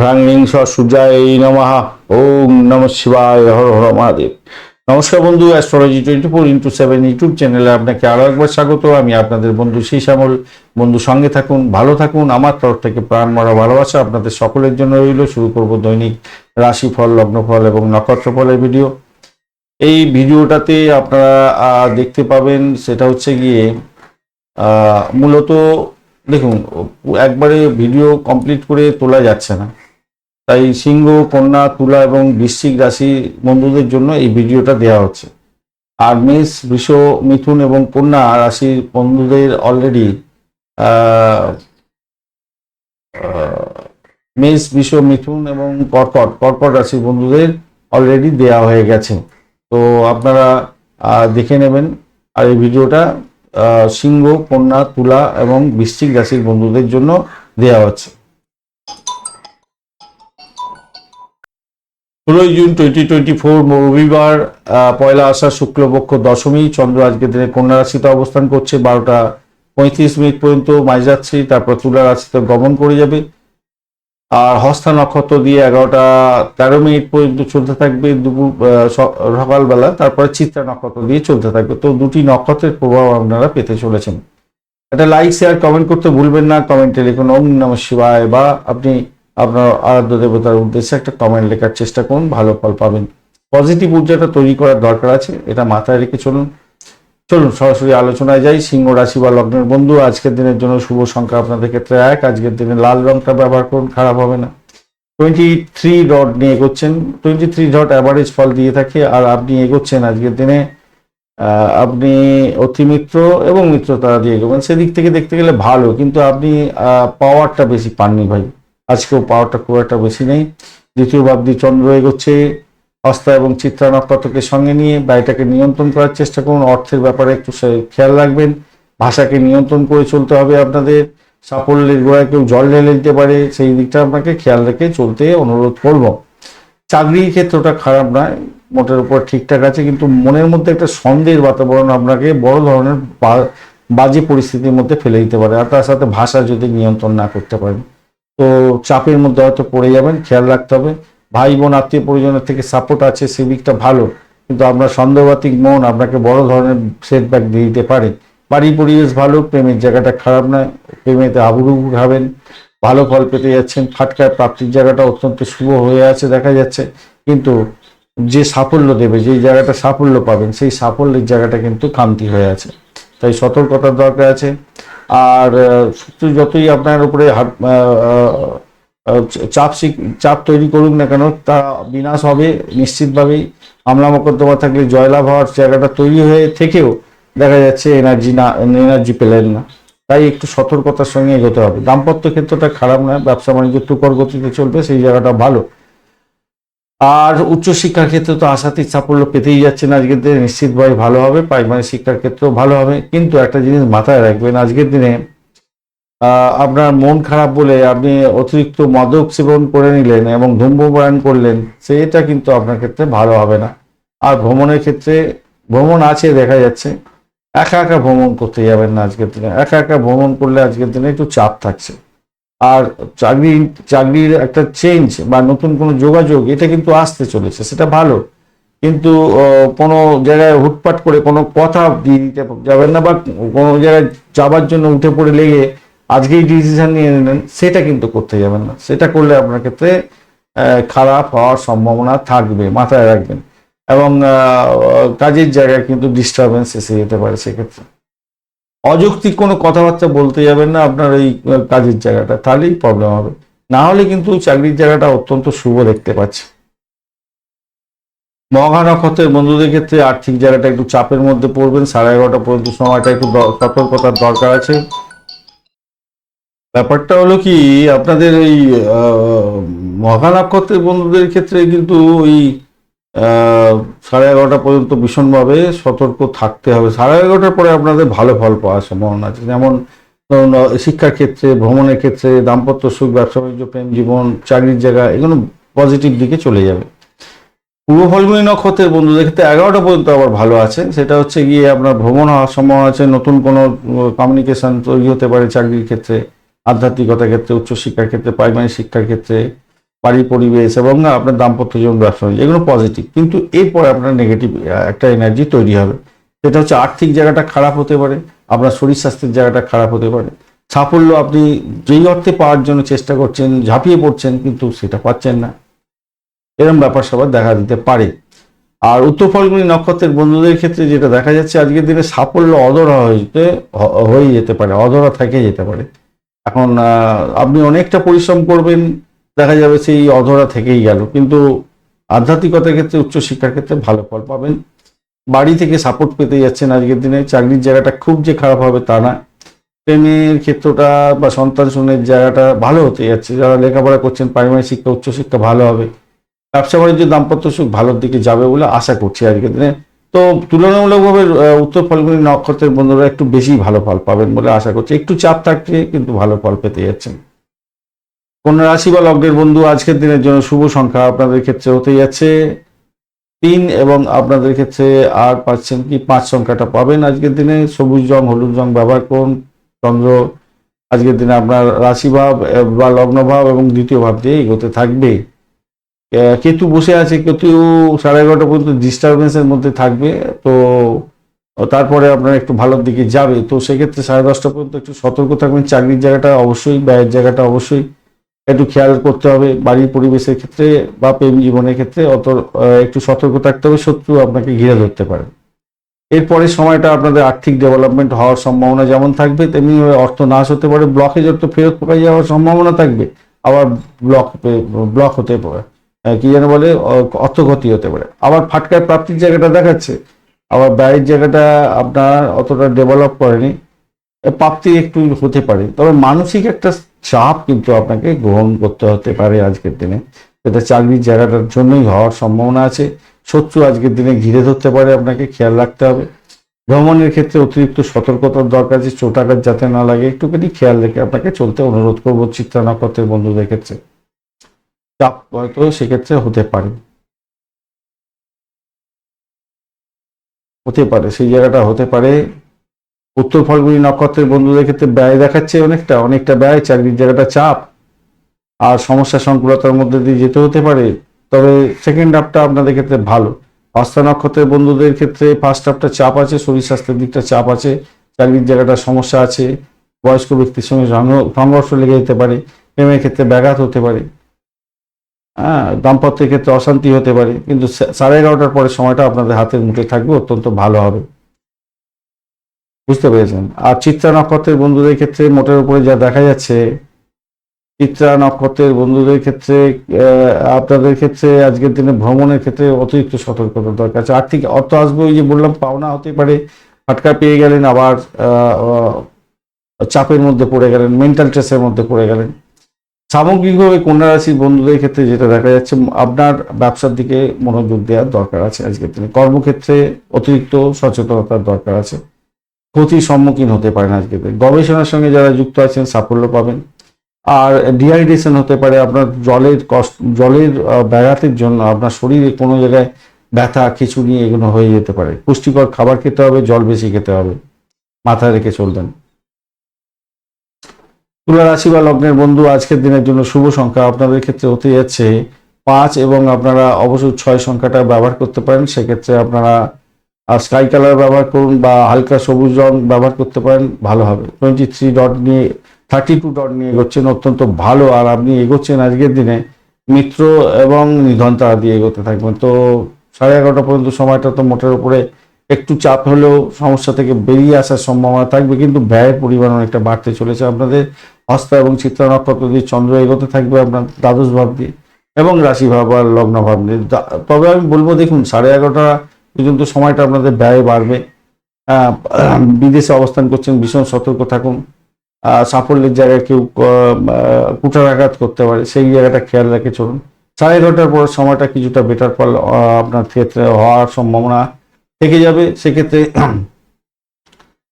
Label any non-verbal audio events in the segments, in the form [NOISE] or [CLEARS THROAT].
হ্রাং স সূর্যায় নমঃ। ওম নম শিবায়, হর হর মহাদেব। নমস্কার বন্ধু astrology twenty four into seven YouTube চ্যানেলে আপনাকে আরও একবার স্বাগত। আমি আপনাদের বন্ধু সেই শ্যামল বন্ধু, সঙ্গে থাকুন, ভালো থাকুন। আমার তরফ থেকে প্রাণ মারা ভালোবাসা আপনাদের সকলের জন্য রইল। শুরু করব দৈনিক রাশিফল, লগ্নফল এবং নক্ষত্রফলের ভিডিও এই ভিডিওটাতে আপনারা দেখতে পাবেন সেটা হচ্ছে গিয়ে মূলত দেখুন, একবারে ভিডিও কমপ্লিট করে তোলা যাচ্ছে না। তাই সিংহ, কন্যা, তুলা এবং বৃশ্চিক রাশি বন্ধুদের জন্য এই ভিডিওটা দেওয়া হচ্ছে। আর মেষ, বৃষ, মিথুন এবং কন্যা রাশির বন্ধুদের অলরেডি মেষ, বৃষ, মিথুন এবং কর্কট কর্কট রাশির বন্ধুদের অলরেডি দেওয়া হয়ে গেছে। তো আপনারা দেখে নেবেন আর এই ভিডিওটা সিংহ, কন্যা, তুলা এবং বৃশ্চিক রাশির বন্ধুদের জন্য দেওয়া হচ্ছে। ষোলোই জুন টোয়েন্টি টোয়েন্টি ফোর রবিবার পয়লা আষাঢ় শুক্লপক্ষ দশমী, চন্দ্র আজকের দিনে কন্যা রাশিতে অবস্থান করছে, বারোটা পঁয়ত্রিশ মিনিট পর্যন্ত মাঝরাত্রি, তারপর তুলা রাশিতে গমন করে যাবে। আর হস্তা নক্ষত্র দিয়ে এগারোটা তেরো মিনিট পর্যন্ত চলতে থাকবে দুপুর সকালবেলা, তারপরে চিত্রা নক্ষত্র দিয়ে চলতে থাকবে। তো দুটি নক্ষত্রের প্রভাব আপনারা পেতে চলেছেন। একটা লাইক শেয়ার কমেন্ট করতে ভুলবেন না। কমেন্টে লিখুন, ওম নম শিবায় বা আপনি আপনার আরাধ্য দেবতার উদ্দেশ্যে একটা কমেন্ট লেখার চেষ্টা করুন, ভালো ফল পাবেন। পজিটিভ ঊর্জাটা তৈরি করার দরকার আছে, এটা মাথায় রেখে চলুন। চলুন, সরাসরি আলোচনায় যাই। সিংহ রাশি বা লগ্নের বন্ধু, আজকের দিনের জন্য শুভ সংখ্যা আপনাদের ক্ষেত্রে এক, আজকের দিনে লাল রংটা ব্যবহার করুন, খারাপ হবে না। টোয়েন্টি থ্রি ডট নিয়ে এগোচ্ছেন টোয়েন্টি থ্রি ডট অ্যাভারেজ ফল দিয়ে থাকে, আর আপনি এগোচ্ছেন আজকের দিনে আপনি অতিমিত্র এবং মিত্রতারা দিয়ে এগোবেন। সেদিক থেকে দেখতে গেলে ভালো, কিন্তু আপনি পাওয়ারটা বেশি পাননি ভাই। আজকেও পাওয়ারটা খুব একটা বেশি নেই। দ্বিতীয় বাবদি চন্দ্র এগোচ্ছে। হস্তা এবং চিত্রা নক্ষত্রকে সঙ্গে নিয়ে বাড়িটাকে নিয়ন্ত্রণ করার চেষ্টা করুন। অর্থের ব্যাপারে একটু খেয়াল রাখবেন। ভাষাকে নিয়ন্ত্রণ করে চলতে হবে আপনাদের। সাফল্যের গোড়ায় কেউ জল ঢেলে দিতে পারে, সেই দিকটা আপনাকে খেয়াল রেখে চলতে অনুরোধ করব। চাকরির ক্ষেত্রটা খারাপ নয়, মোটের উপর ঠিকঠাক আছে, কিন্তু মনের মধ্যে একটা সন্দেহের বাতাবরণ আপনাকে বড় ধরনের বাজে পরিস্থিতির মধ্যে ফেলে দিতে পারে, আর তার সাথে ভাষা যদি নিয়ন্ত্রণ না করতে পারেন। তো চাপের মধ্যে হয়তো পড়ে যাবেন, খেয়াল রাখতে হবে। ভাই বোন আত্মীয় পরিজনের থেকে সাপোর্ট আছে সেদিকটা ভালো, কিন্তু আপনার সন্দেহবাতিক মন আপনাকে বড় ধরনের সেটব্যাক দিয়ে দিতে পারে। বাড়ি পরিবেশ ভালো, প্রেমের জায়গাটা খারাপ নয়, প্রেমেতে আবুরু খাবেন, ভালো ফল পেতে যাচ্ছেন ফাটকায় প্রাপ্তির জায়গাটা অত্যন্ত শুভ হয়ে আছে, দেখা যাচ্ছে। কিন্তু যে সাফল্য দেবে যেই জায়গাটা সাফল্য পাবেন, সেই সাফল্যের জায়গাটা কিন্তু খামতি হয়ে আছে। তাই সতর্কতার দরকার আছে। আর যতই আপনার উপরে চাপ চাপ তৈরি করুক না কেন, তা বিনাশ হবে, নিশ্চিতভাবেই। হামলা মোকদ্দমা থাকলে জয়লাভ হওয়ার জায়গাটা তৈরি হয়ে থেকেও দেখা যাচ্ছে এনার্জি না, এনার্জি পেলেন না। তাই একটু সতর্কতার সঙ্গে এগোতে হবে। দাম্পত্য ক্ষেত্রটা খারাপ নয় ব্যবসা বাণিজ্য টুকর গতিতে চলবে, সেই জায়গাটা ভালো। আর উচ্চশিক্ষার ক্ষেত্রে তো আশাতীত সাফল্য পেতেই যাচ্ছেন আজকের দিনে নিশ্চিতভাবে ভালো হবে, প্রাইমারি শিক্ষার ক্ষেত্রেও ভালো হবে। কিন্তু একটা জিনিস মাথায় রাখবেন, আজকের দিনে আপনার মন খারাপ বলে আপনি অতিরিক্ত মাদক সেবন করে নিলেন এবং ধূম্রপান করলেন, সেটা কিন্তু আপনার ক্ষেত্রে ভালো হবে না। আর ভ্রমণের ক্ষেত্রে ভ্রমণ আছে, দেখা যাচ্ছে। একা একা ভ্রমণ করতে যাবেন না আজকের দিনে। একা একা ভ্রমণ করলে আজকের দিনে একটু চাপ থাকছে। আর চাকরি, চাকরির একটা চেঞ্জ বা নতুন কোনো যোগাযোগ, এটা কিন্তু আসতে চলেছে, সেটা ভালো। কিন্তু কোনো জায়গায় হুটপাট করে কোনো কথা দিয়ে দিতে যাবেন না বা কোনো জায়গায় যাবার জন্য উঠে পড়ে লেগে আজকেই ডিসিশন নিয়ে নিলেন সেটা কিন্তু করতে যাবেন না। সেটা করলে আপনার ক্ষেত্রে খারাপ হওয়ার সম্ভাবনা থাকবে, মাথায় রাখবেন। এবং কাজের জায়গায় কিন্তু ডিস্টারবেন্স এসে যেতে পারে সেক্ষেত্রে। অযৌক্তিক কোনো কথাবার্তা বলতে যাবেন না, আপনার ওই কাজের জায়গাটা, তাহলেই প্রবলেম হবে। না হলে কিন্তু চাকরির জায়গাটা অত্যন্ত শুভ দেখতে পাচ্ছি। মহা নক্ষত্রের বন্ধুদের ক্ষেত্রে আর্থিক জায়গাটা একটু চাপের মধ্যে পড়বেন, সাড়ে এগারোটা পর্যন্ত সময়টা একটু সতর্কতার দরকার আছে। ব্যাপারটা হলো কি, আপনাদের এই মহা নক্ষত্রের বন্ধুদের ক্ষেত্রে কিন্তু ওই সাড়ে এগারোটা পর্যন্ত ভীষণভাবে সতর্ক থাকতে হবে। সাড়ে এগারোটার পরে আপনাদের ভালো ফল পাওয়ার সম্ভাবনা আছে। যেমন ধরুন শিক্ষার ক্ষেত্রে, ভ্রমণের ক্ষেত্রে, দাম্পত্য সুখ, ব্যবসা, বাণিজ্য, প্রেম, জীবন, চাকরির জায়গা, এগুলো পজিটিভ দিকে চলে যাবে। পূর্ব ফলগুনি নক্ষত্রের বন্ধুদের ক্ষেত্রে এগারোটা পর্যন্ত আবার ভালো আছে। সেটা হচ্ছে গিয়ে আপনার ভ্রমণ হওয়ার সম্ভাবনা আছে, নতুন কোনো কমিউনিকেশন তৈরি হতে পারে চাকরির ক্ষেত্রে, আধ্যাত্মিকতার ক্ষেত্রে, উচ্চশিক্ষার ক্ষেত্রে প্রাইমারি শিক্ষার ক্ষেত্রে। বাড়ির পরিবেশ এবং আপনার দাম্পত্য জীবন ব্যবসা এগুলো পজিটিভ কিন্তু এরপরে আপনার নেগেটিভ একটা এনার্জি তৈরি হবে। সেটা হচ্ছে আর্থিক জায়গাটা খারাপ হতে পারে, আপনার শরীর স্বাস্থ্যের জায়গাটা খারাপ হতে পারে। সাফল্য আপনি যেই অর্থে পাওয়ার জন্য চেষ্টা করছেন, ঝাঁপিয়ে পড়ছেন, কিন্তু সেটা পাচ্ছেন না। এরকম ব্যাপার সবার দেখা দিতে পারে। আর উত্তর ফলগুলি নক্ষত্রের বন্ধুদের ক্ষেত্রে যেটা দেখা যাচ্ছে, আজকের দিনে সাফল্য অধরা হইতে, হ- হয়ে যেতে পারে, অধরা থেকে যেতে পারে। এখন আপনি অনেকটা পরিশ্রম করবেন দেখা যাবে সেই অধরা থেকেই গেল। কিন্তু আধ্যাত্মিকতার ক্ষেত্রে, উচ্চশিক্ষার ক্ষেত্রে ভালো ফল পাবেন। বাড়ি থেকে সাপোর্ট পেতে যাচ্ছেন আজকের দিনে। চাকরির জায়গাটা খুব যে খারাপ হবে তা না। প্রেমের ক্ষেত্রটা বা সন্তান শুনের জায়গাটা ভালো হতে যাচ্ছে। যারা লেখাপড়া করছেন প্রাইমারি শিক্ষা, উচ্চশিক্ষা ভালো হবে। ব্যবসা বাণিজ্য, দাম্পত্য সুখ ভালোর দিকে যাবে বলে আশা করছি আজকের দিনে। তো তুলনামূলকভাবে উত্তর ফলগুনি নক্ষত্রের বন্ধুরা একটু বেশি ভালো ফল পাবেন বলে আশা করছি। একটু চাপ থাকছে, কিন্তু ভালো ফল পেতে যাচ্ছেন। কোন রাশি বা লগ্নের বন্ধু আজকের দিনের জন্য শুভ সংখ্যা আপনাদের ক্ষেত্রে হতে যাচ্ছে তিন এবং আপনাদের ক্ষেত্রে আর পাচ্ছেন কি পাঁচ সংখ্যাটা পাবেন আজকের দিনে। সবুজ রং, হলুদ রং ব্যবহার করুন। চন্দ্র আজকের দিনে আপনার রাশিভাব বা লগ্নভাব এবং দ্বিতীয় ভাব দিয়ে এগোতে থাকবে। কেতু বসে আছে, কেতু সাড়ে এগারোটা পর্যন্ত ডিস্টারবেন্সের মধ্যে থাকবে। তো তারপরে আপনার একটু ভালোর দিকে যাবে। তো সেক্ষেত্রে সাড়ে দশটা পর্যন্ত একটু সতর্ক থাকবেন। চাকরির জায়গাটা অবশ্যই, ব্যয়ের জায়গাটা অবশ্যই। একটু খেয়াল করতে হবে বাড়ির পরিবেশের ক্ষেত্রে বা প্রেম জীবনের ক্ষেত্রে, অত একটু সতর্ক থাকতে হবে, শত্রু আপনাকে ঘিরে ধরতে পারে। এরপরে সময়টা আপনাদের আর্থিক ডেভেলপমেন্ট হওয়ার সম্ভাবনা যেমন থাকবে তেমনি অর্থ নাশ হতে পারে, ব্লকেজ অর্থ ফেরত পাই যাওয়ার সম্ভাবনা থাকবে, আবার ব্লক ব্লক হতে পারে কি যেন বলে, অ- অর্থক্ষতি হতে পারে। আবার ফাটকায় প্রাপ্তির জায়গাটা দেখাচ্ছে, আবার ব্যয়ের জায়গাটা আপনার অতটা ডেভেলপ করেনি প্রাপ্তি একটু হতে পারে, তবে মানসিক একটা চাপ কিন্তু আপনাকে গ্রহণ করতে হতে পারে আজকের দিনে। এটা চাকরির জায়গাটার জন্যই হওয়ার সম্ভাবনা আছে। শত্রু আজকের দিনে ঘিরে ধরতে পারে, আপনাকে খেয়াল রাখতে হবে। ভ্রমণের ক্ষেত্রে অতিরিক্ত সতর্কতার দরকার আছে, চোটাঘাত যাতে না লাগে। একটুখানি খেয়াল রেখে আপনাকে চলতে অনুরোধ করব চিত্রা নক্ষত্রের বন্ধুদের ক্ষেত্রে। চাপ হয়তো সেক্ষেত্রে হতে পারে। হতে পারে, সেই জায়গাটা হতে পারে। উত্তর ফলগুলি নক্ষত্রের বন্ধুদের ক্ষেত্রে ব্যয় দেখাচ্ছে অনেকটা অনেকটা ব্যয় চাকরির জায়গাটা চাপ। আর সমস্যা সংকুলতার মধ্যে দিয়ে যেতে হতে পারে, তবে সেকেন্ড হাফটা আপনাদের ক্ষেত্রে ভালো। হস্তা নক্ষত্রের বন্ধুদের ক্ষেত্রে ফার্স্ট হাফটা চাপ আছে, শরীর স্বাস্থ্যের দিকটা চাপ আছে চাকরির জায়গাটা সমস্যা আছে, বয়স্ক ব্যক্তির সঙ্গে সংঘ- সংঘর্ষ লেগে যেতে পারে, প্রেমের ক্ষেত্রে ব্যাঘাত হতে পারে। হ্যাঁ দাম্পত্যের ক্ষেত্রে অশান্তি হতে পারে, কিন্তু সাড়ে এগারোটার পরে সময়টা আপনাদের হাতের মুঠে থাকবে, অত্যন্ত ভালো হবে। বুঝতে পেরেছেন? আর চিত্রা নক্ষত্রের বন্ধুদের ক্ষেত্রে মোটের উপরে যা দেখা যাচ্ছে, চিত্রা নক্ষত্রের বন্ধুদের ক্ষেত্রে আপনাদের ক্ষেত্রে আজকের দিনে ভ্রমণের ক্ষেত্রে অতিরিক্ত সতর্কতা দরকার আছে। আর্থিক অর্থ আসবে ওই যে বললাম, পাওনা হতে পারে, ফাটকা পেয়ে গেলেন, আবার চাপের মধ্যে পড়ে গেলেন মেন্টাল স্ট্রেসের মধ্যে পড়ে গেলেন। সামগ্রিকভাবে কন্যা রাশির বন্ধুদের ক্ষেত্রে যেটা দেখা যাচ্ছে, আপনার ব্যবসার দিকে মনোযোগ দেওয়ার দরকার আছে আজকের দিনে। কর্মক্ষেত্রে অতিরিক্ত সচেতনতার দরকার আছে। ক্ষতির সম্মুখীন হতে পারেন আজকের দিনে গবেষণার সঙ্গে যারা যুক্ত আছেন, সাফল্য পাবেন। আর ডিহাইড্রেশন হতে পারে আপনার জলের কষ্ট, জলের ব্যাঘাতের জন্য আপনার শরীরে কোনো জায়গায় ব্যথা খিচুড়ি এগুলো হয়ে যেতে পারে। পুষ্টিকর খাবার খেতে হবে, জল বেশি খেতে হবে। মাথায় রেখে চলবেন তুলা রাশি বা লগ্নের বন্ধু, আজকের দিনের জন্য শুভ সংখ্যা আপনাদের ক্ষেত্রে হতে যাচ্ছে পাঁচ এবং আপনারা অবশ্যই ছয় সংখ্যাটা ব্যবহার করতে পারেন। সেক্ষেত্রে আপনারা স্কাই কালার ব্যবহার করুন বা হালকা সবুজ রং ব্যবহার করতে পারেন, ভালো হবে। টোয়েন্টি থ্রি ডট নিয়ে থার্টি টু ডট নিয়ে এগোচ্ছেন, অত্যন্ত ভালো। আর আপনি এগোচ্ছেন আজকের দিনে, মিত্র এবং নিধন তারা দিয়ে এগোতে থাকবেন। তো সাড়ে এগারোটা পর্যন্ত সময়টা তো মোটের উপরে একটু চাপ হলেও সমস্যা থেকে বেরিয়ে আসার সম্ভাবনা থাকবে, কিন্তু ব্যয়ের পরিমাণ অনেকটা বাড়তে চলেছে আপনাদের। হস্তা এবং চিত্রা নক্ষত্র দিয়ে চন্দ্র এগোতে থাকবে আপনার দ্বাদশ ভাব দিয়ে এবং রাশি ভাব আর লগ্ন ভাব দিয়ে তবে আমি বলব, দেখুন, সাড়ে এগারোটা পর্যন্ত সময়টা আপনাদের ব্যয় বাড়বে। বিদেশে অবস্থান করছেন ভীষণ সতর্ক থাকুন। সাফল্যের জায়গায় কেউ আহ, কুঠারাঘাত করতে পারে সেই জায়গাটা খেয়াল রেখে চলুন। সাড়ে এগারোটার পর সময়টা কিছুটা বেটার ফল আপনার ক্ষেত্রে হওয়ার সম্ভাবনা থেকে যাবে। সেক্ষেত্রে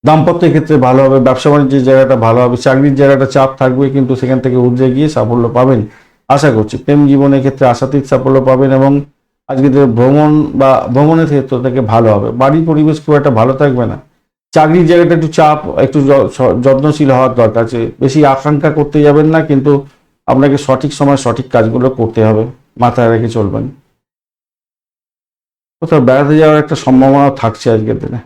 দাম্পত্যের ক্ষেত্রে ভালো হবে ব্যবসা বাণিজ্যের জায়গাটা ভালো হবে চাকরির জায়গাটা চাপ থাকবে কিন্তু সেখান থেকে উদ্রে গিয়ে সাফল্য পাবেন। আশা করছি প্রেম জীবনের ক্ষেত্রে আশাতীত সাফল্য পাবেন এবং আজকে ভ্রমণ বা ভ্রমণের ক্ষেত্র থেকে ভালো হবে, বাড়ির পরিবেশ খুব একটা ভালো থাকবে না। চাকরির জায়গাটা একটু চাপ, একটু যত্নশীল হওয়ার দরকার আছে। বেশি আকাঙ্ক্ষা করতে যাবেন না, কিন্তু আপনাকে সঠিক সময় সঠিক কাজগুলো করতে হবে, মাথায় রেখে চলবেন। কোথাও বেড়াতে যাওয়ার একটা সম্ভাবনা থাকছে আজকের দিনে।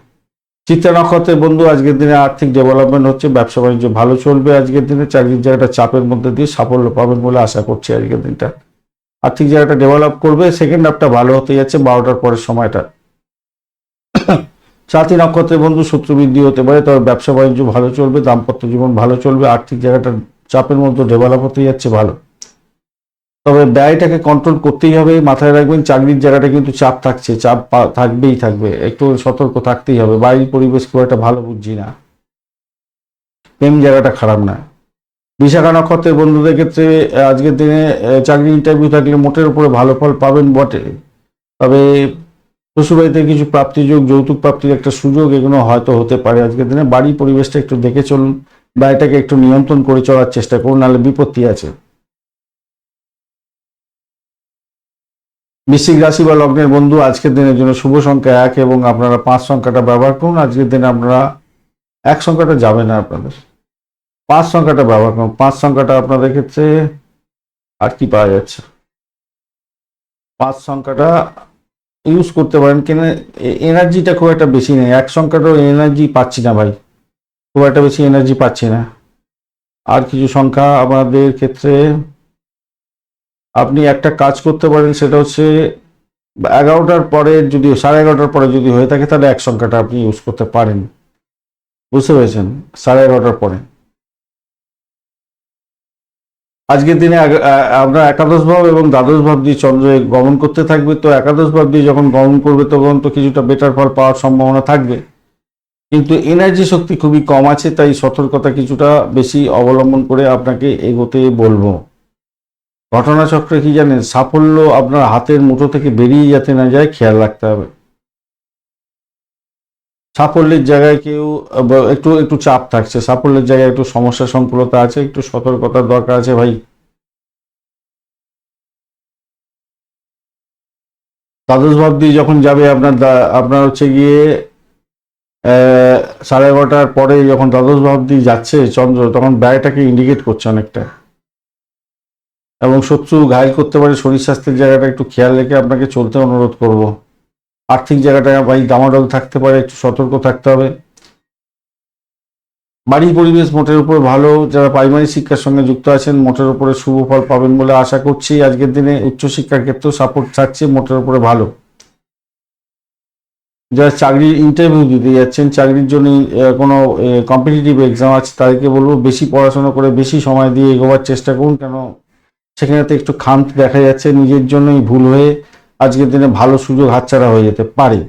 চিত্রা নক্ষত্রের বন্ধু আজকের দিনে আর্থিক ডেভেলপমেন্ট হচ্ছে, ব্যবসা বাণিজ্য ভালো চলবে আজকের দিনে, চাকরির জায়গাটা চাপের মধ্যে দিয়ে সাফল্য পাবেন বলে আশা করছি আজকের দিনটা। আর্থিক জায়গাটা ডেভেলপ করবে সেকেন্ড হাফটা ভালো হতে যাচ্ছে, বারোটার পরের সময়টা। [CLEARS THROAT] সাথী নক্ষত্রের বন্ধু শত্রু বৃদ্ধি হতে পারে, তবে ব্যবসা বাণিজ্য ভালো চলবে, দাম্পত্য জীবন ভালো চলবে, আর্থিক জায়গাটা চাপের মধ্যে ডেভেলপ হতে যাচ্ছে, ভালো। তবে ব্যয়টাকে কন্ট্রোল করতেই হবে, মাথায় রাখবেন, চাকরির জায়গাটা কিন্তু চাপ থাকছে, চাপ থাকবেই থাকবে, একটু সতর্ক থাকতেই হবে। বাড়ির পরিবেশ খুব একটা ভালো বুঝছি না। প্রেম জায়গাটা খারাপ না। বিশাখা নক্ষত্রের বন্ধুদের ক্ষেত্রে আজকের দিনে চাকরি ইন্টারভিউ থাকলে মোটের উপরে ভালো ফল পাবেন বটে। তবে শ্বশুরবাড়িতে কিছু প্রাপ্তিযোগ যৌতুক প্রাপ্তির একটা সুযোগ এগুলো হয়তো হতে পারে। আজকের দিনে বাড়ির পরিবেশটা একটু দেখে চলুন ব্যয়টাকে একটু নিয়ন্ত্রণ করে চলার চেষ্টা করুন, নাহলে বিপত্তি আছে। বৃশ্চিক রাশি বা লগ্নের বন্ধু, আজকের দিনের জন্য শুভ সংখ্যা এক এবং আপনারা পাঁচ সংখ্যাটা ব্যবহার করুন। আজকের দিনে আপনারা এক সংখ্যাটা যাবে না আপনাদের। পাঁচ সংখ্যাটা ব্যবহার করুন পাঁচ সংখ্যাটা আপনাদের ক্ষেত্রে আর কি পাওয়া যাচ্ছে? পাঁচ সংখ্যাটা ইউজ করতে পারেন কেন? এনার্জিটা খুব একটা বেশি নেই। এক সংখ্যাটাও এনার্জি পাচ্ছি না ভাই। খুব একটা বেশি এনার্জি পাচ্ছি না। আর কিছু সংখ্যা আমাদের ক্ষেত্রে আপনি একটা কাজ করতে পারেন, সেটা হচ্ছে এগারোটার পরে যদি, সাড়ে এগারোটার পরে যদি হয়ে থাকে, তাহলে এক সংখ্যাটা আপনি ইউজ করতে পারেন। বুঝতে পেরেছেন? সাড়ে এগারোটার পরে। আজকের দিনে আমরা একাদশ ভাব এবং দ্বাদশ ভাব দিয়ে চন্দ্র গমন করতে থাকবে। তো একাদশ ভাব দিয়ে যখন গমন করবে, তখন তো কিছুটা বেটার ফল পাওয়ার সম্ভাবনা থাকবে। কিন্তু এনার্জি শক্তি খুবই কম আছে, তাই সতর্কতা কিছুটা বেশি অবলম্বন করে আপনাকে এগোতে বলব। ঘটনাচক্রে কি জানেন, সাফল্য আপনার হাতের মুঠো থেকে বেরিয়ে যাতে না যায়, খেয়াল রাখতে হবে। সাফল্যের জায়গায় কেউ একটু একটু চাপ থাকছে। সাফল্যের জায়গায় একটু সমস্যা সংকুলতা আছে, একটু সতর্কতার দরকার আছে ভাই। দ্বাদশ ভাব দিয়ে যখন যাবে আপনার আপনার হচ্ছে গিয়ে সাড়ে এগারোটার পরে যখন দ্বাদশ ভাব দিয়ে যাচ্ছে চন্দ্র, তখন ব্যয়টাকে ইন্ডিকেট করছে অনেকটা। এবং শত্রু ঘায়ল করতে পারে, শরীর স্বাস্থ্যের জায়গাটা একটু খেয়াল রেখে আপনাকে চলতে অনুরোধ করব। আর্থিক জায়গাটা ভাই দামাডল থাকতে পারে, একটু সতর্ক থাকতে হবে। বাড়ির পরিবেশ মোটের উপর ভালো, যারা প্রাইমারি শিক্ষার সঙ্গে যুক্ত আছেন, মোটের উপরে শুভ ফল পাবেন বলে আশা করছি। আজকের দিনে উচ্চশিক্ষার ক্ষেত্রেও সাপোর্ট থাকছে, মোটের উপরে ভালো। যারা চাকরির ইন্টারভিউ দিতে যাচ্ছেন, চাকরির জন্য কোনো কম্পিটিটিভ এক্সাম আছে, তাদেরকে বলব বেশি পড়াশোনা করে বেশি সময় দিয়ে এগোবার চেষ্টা করুন, কেন সেখানে তো একটু খামতি দেখা যাচ্ছে, নিজের জন্যই ভুল হয়ে আজকের দিনে ভালো সুযোগ হাতছাড়া হয়ে যেতে পারে।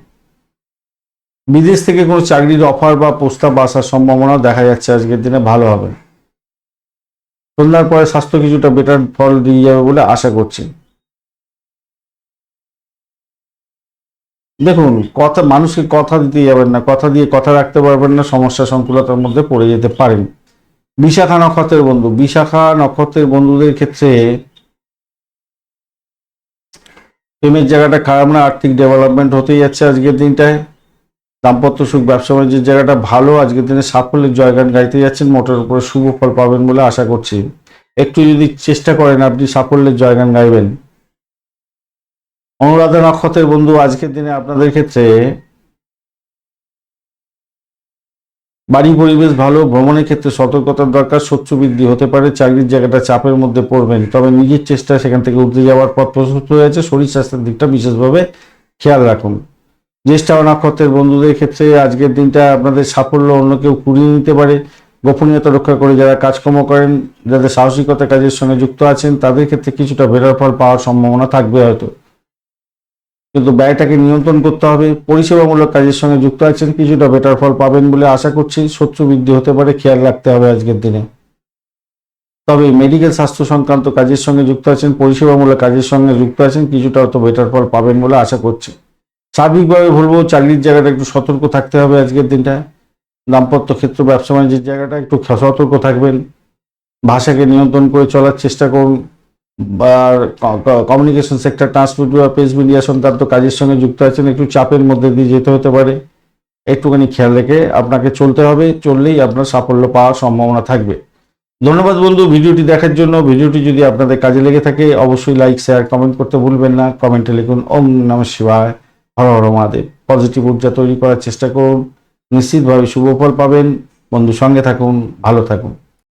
বিদেশ থেকে কোনো চাকরির অফার বা প্রস্তাব আসার সম্ভাবনা দেখা যাচ্ছে আজকের দিনে ভালো হবে। সন্ধ্যার পরে স্বাস্থ্য কিছুটা বেটার ফল দিয়ে যাবে বলে আশা করছি। দেখুন, কথা, মানুষকে কথা দিতে যাবেন না, কথা দিয়ে কথা রাখতে পারবেন না, সমস্যা সংকুলতার মধ্যে পড়ে যেতে পারেন। বিশাখা নক্ষত্রের বন্ধু, বিশাখা নক্ষত্রের বন্ধুদের ক্ষেত্রে প্রেমের জায়গাটা খারাপ না, আর্থিক ডেভেলপমেন্ট হতেই যাচ্ছে আজকের দিনটায়। দাম্পত্য সুখ, ব্যবসা বাণিজ্যের জায়গাটা ভালো, আজকের দিনে সাফল্যের জয়গান গাইতে যাচ্ছেন, মোটের উপরে শুভ ফল পাবেন বলে আশা করছি। একটু যদি চেষ্টা করেন, আপনি সাফল্যের জয়গান গাইবেন। অনুরাধা নক্ষত্রের বন্ধু, আজকের দিনে আপনাদের ক্ষেত্রে বাড়ি পরিবেশ ভালো, ভ্রমণের ক্ষেত্রে সতর্কতার দরকার শত্রু বৃদ্ধি হতে পারে, চাকরির জায়গাটা চাপের মধ্যে পড়বেন। তবে নিজের চেষ্টা সেখান থেকে উঠতে যাওয়ার পথ প্রশস্ত হয়েছে। শরীর স্বাস্থ্যের দিকটা বিশেষভাবে খেয়াল রাখুন। জ্যেষ্ঠা নক্ষত্রের বন্ধুদের ক্ষেত্রে আজকের দিনটা আপনাদের সাফল্য অন্য কেউ কুড়িয়ে নিতে পারে। গোপনীয়তা রক্ষা করে যারা কাজকর্ম করেন, যাদের সাহসিকতা কাজের সঙ্গে যুক্ত আছেন, তাদের ক্ষেত্রে কিছুটা বেটার ফল পাওয়ার সম্ভাবনা থাকবে হয়তো। কিন্তু ব্যয়টাকে নিয়ন্ত্রণ করতে হবে। পরিষেবামূলক কাজের সঙ্গে যুক্ত আছেন, কিছুটা বেটার ফল পাবেন বলে আশা করছি। শত্রু বৃদ্ধি হতে পারে, খেয়াল রাখতে হবে আজকের দিনে। তবে মেডিকেল স্বাস্থ্য সংক্রান্ত কাজের সঙ্গে যুক্ত আছেন, পরিষেবামূলক কাজের সঙ্গে যুক্ত আছেন, কিছুটা হয়তো বেটার ফল পাবেন বলে আশা করছি। স্বাভাবিকভাবে বলব, চাকরির জায়গাটা একটু সতর্ক থাকতে হবে আজকের দিনটা। দাম্পত্য ক্ষেত্র, ব্যবসা বাণিজ্যের জায়গাটা একটু সতর্ক থাকবেন। ভাষাকে নিয়ন্ত্রণ করে চলার চেষ্টা করুন। কমিউনিকেশন সেক্টর ট্রান্সপোর্ট বা প্রেস মিডিয়া সংক্রান্ত কাজের সঙ্গে যুক্ত আছেন, একটু চাপের মধ্যে দিয়ে যেতে হতে পারে। একটুখানি খেয়াল রেখে আপনাকে চলতে হবে, চললেই আপনার সাফল্য পাওয়ার সম্ভাবনা থাকবে। ধন্যবাদ বন্ধু, ভিডিওটি দেখার জন্য। ভিডিওটি যদি আপনাদের কাজে লেগে থাকে, অবশ্যই লাইক শেয়ার কমেন্ট করতে ভুলবেন না। কমেন্টে লিখুন, ওম নম শিবায়, হর হর মহাদেব। পজিটিভ ঊর্জা তৈরি করার চেষ্টা করুন। নিশ্চিতভাবে শুভ ফল পাবেন। বন্ধু সঙ্গে থাকুন, ভালো থাকুন।